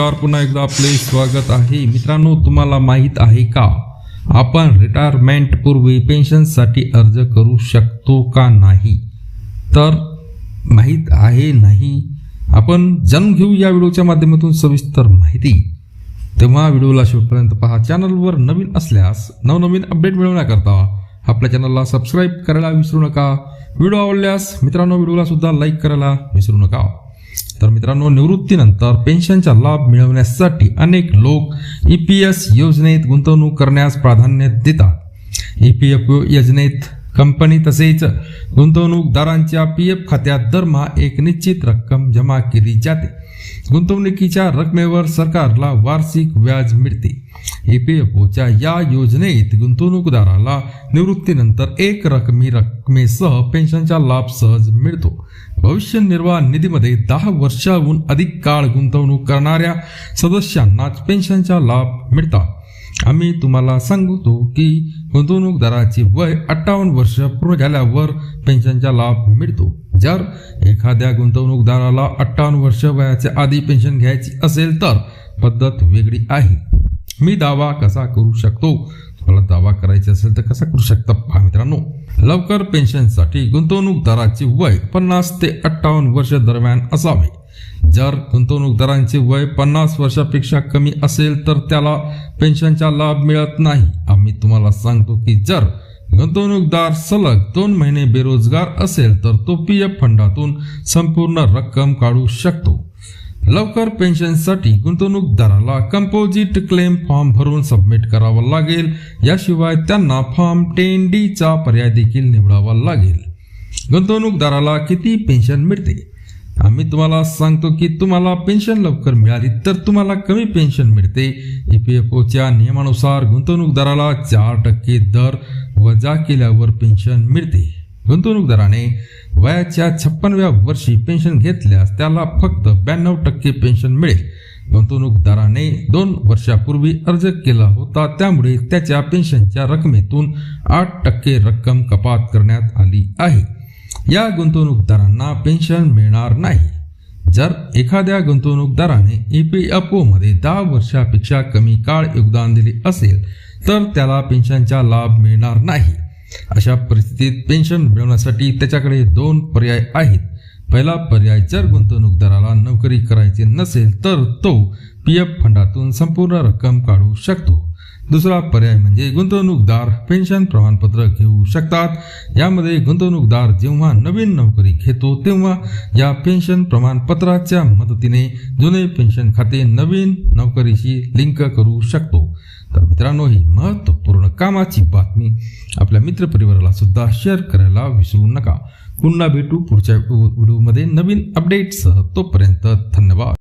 नमस्कार. पुन्हा एकदा आपले स्वागत आहे. मित्रांनो तुम्हाला माहीत आहे का? आपण रिटायरमेंट पूर्वी पेन्शनसाठी अर्ज करू शकतो का नाही? तर माहीत आहे नाही. आपण जाणून घेऊ या व्हिडिओच्या माध्यमातून सविस्तर माहिती. तेव्हा व्हिडिओला शेवटपर्यंत पहा. चॅनलवर नवीन असल्यास नवनवीन अपडेट मिळवण्याकरता आपल्या चॅनलला सबस्क्राईब करायला विसरू नका. व्हिडिओ आवडल्यास मित्रांनो व्हिडिओला सुद्धा लाईक करायला विसरू नका. तर मित्रांनो निवृत्तीनंतर पेन्शनचा लाभ मिळवण्यासाठी अनेक लोक ई पी एस योजनेत गुंतवणूक करण्यास प्राधान्य देतात. ई पी एफ योजनेत कंपनी तसेच गुंतवणूकदारांच्या पी एफ खात्यात दरमहा एक निश्चित रक्कम जमा केली जाते. गुंतवणुकीच्या रकमेवर सरकारला वार्षिक व्याज मिळते. ई पी एफ ओच्या या योजनेत गुंतवणूकदाराला निवृत्तीनंतर एक रकमी रकमेसह पेन्शनचा लाभ सहज मिळतो. भविष्य निर्वाह निधीमध्ये दहा वर्षाहून अधिक काळ गुंतवणूक करणाऱ्या सदस्यांनाच पेन्शनचा लाभ मिळतात आम्ही तुम्हाला सांगतो की गुंतवणूकदाराचे वय अठ्ठावन्न वर्ष पूर्ण झाल्यावर पेन्शनचा लाभ मिळतो. जर एखाद्या गुंतवणूकदाराला अठ्ठावन्न वर्ष वयाच्या आधी पेन्शन घ्यायची असेल तर पद्धत वेगळी आहे. मी दावा कसा करू शकतो? तुम्हाला दावा करायचा असेल तर कसा करू शकता? पहा मित्रांनो लवकर पेन्शनसाठी गुंतवणूकदाराचे वय पन्नास ते अठ्ठावन्न वर्ष दरम्यान असावे. जर गुंतवणूकदारांचे वय पन्नास वर्षापेक्षा कमी असेल तर त्याला पेन्शनचा लाभ मिळत नाही. आम्ही तुम्हाला सांगतो की जर गुंतवणूकदार सलग दोन महिने बेरोजगार असेल तर तो पी एफ फंडातून संपूर्ण रक्कम काढू शकतो. लवकर पेन्शनसाठी गुंतवणूकदाराला कंपोजिट क्लेम फॉर्म भरून सबमिट करावा लागेल. याशिवाय त्यांना फॉर्म टेन चा पर्याय देखील निवडावा लागेल. गुंतवणूकदाराला किती पेन्शन मिळते? आम्ही तुम्हाला सांगतो की तुम्हाला पेन्शन लवकर मिळाली तर तुम्हाला कमी पेन्शन मिळते. ई पी एफ ओच्या नियमानुसार गुंतवणूकदाराला चार टक्के दर वजा केल्यावर पेन्शन मिळते. गुंतवणूकदाराने वयाच्या छप्पनव्या वर्षी पेन्शन घेतल्यास त्याला फक्त ब्याण्णव टक्के पेन्शन मिळेल. गुंतवणूकदाराने दोन वर्षापूर्वी अर्ज केला होता. त्यामुळे त्याच्या पेन्शनच्या रकमेतून आठ टक्के रक्कम कपात करण्यात आली आहे. या गुंतवणूकदारांना पेन्शन मिळणार नाही. जर एखाद्या गुंतवणूकदाराने ई पी एफ ओमध्ये दहा वर्षापेक्षा कमी काळ योगदान दिले असेल तर त्याला पेन्शनचा लाभ मिळणार नाही. अशा परिस्थितीत पेन्शन मिळवण्यासाठी त्याच्याकडे दोन पर्याय आहेत. पहिला पर्याय जर गुंतवणूकदाराला नोकरी करायची नसेल तर तो पी एफ फंडातून संपूर्ण रक्कम काढू शकतो. दुसरा पर्याय म्हणजे गुंतवणूकदार पेन्शन प्रमाणपत्र घेऊ शकतात. यामध्ये गुंतवणूकदार जेव्हा नवीन नोकरी घेतो तेव्हा या पेन्शन प्रमाणपत्राच्या मदतीने जुने पेन्शन खाते नवीन नोकरीशी लिंक करू शकतो. तर मित्रांनो ही महत्त्वपूर्ण कामाची बातमी आपल्या मित्रपरिवाराला सुद्धा शेअर करायला विसरू नका. पुन्हा भेटू पुढच्या व्हिडिओमध्ये. नवीन अपडेटसह तोपर्यंत धन्यवाद.